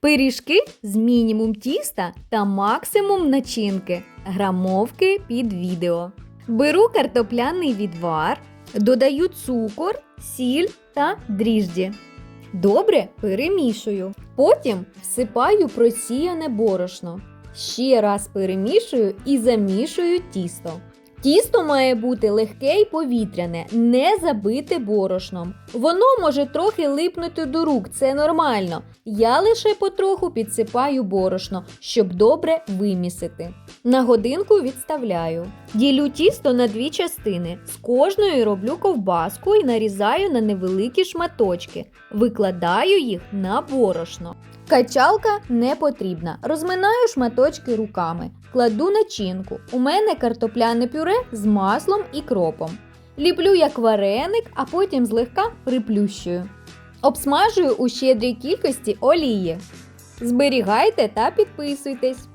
Пиріжки з мінімум тіста та максимум начинки. Грамовки під відео. Беру картопляний відвар, додаю цукор, сіль та дріжджі. Добре перемішую. Потім всипаю просіяне борошно. Ще раз перемішую і замішую тісто. Тісто має бути легке й повітряне, не забите борошном. Воно може трохи липнути до рук, це нормально. Я лише потроху підсипаю борошно, щоб добре вимісити. На годинку відставляю. Ділю тісто на дві частини. З кожної роблю ковбаску і нарізаю на невеликі шматочки. Викладаю їх на борошно. Качалка не потрібна. Розминаю шматочки руками. Кладу начинку. У мене картопляне пюре з маслом і кропом. Ліплю як вареник, а потім злегка приплющую. Обсмажую у щедрій кількості олії. Зберігайте та підписуйтесь.